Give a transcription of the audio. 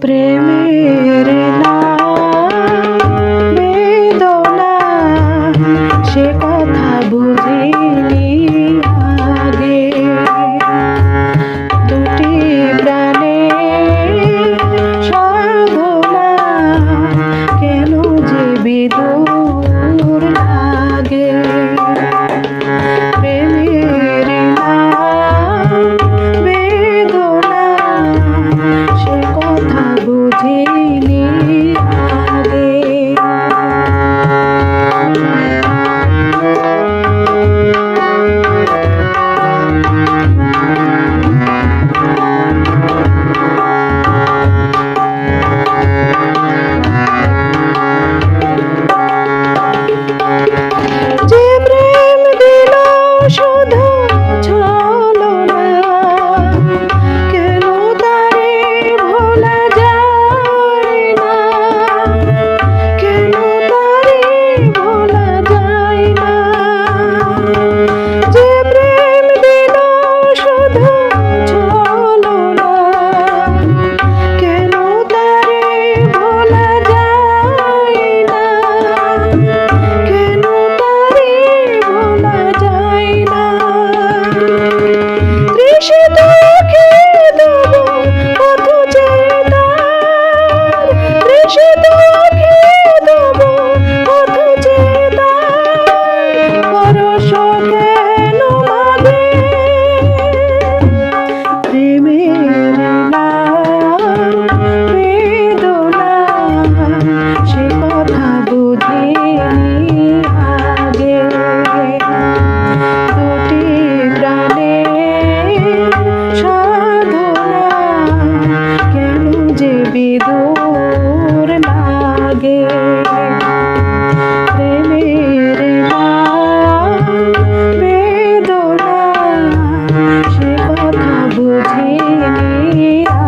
প্রেমের না সে কথা বুঝিনি। নীরা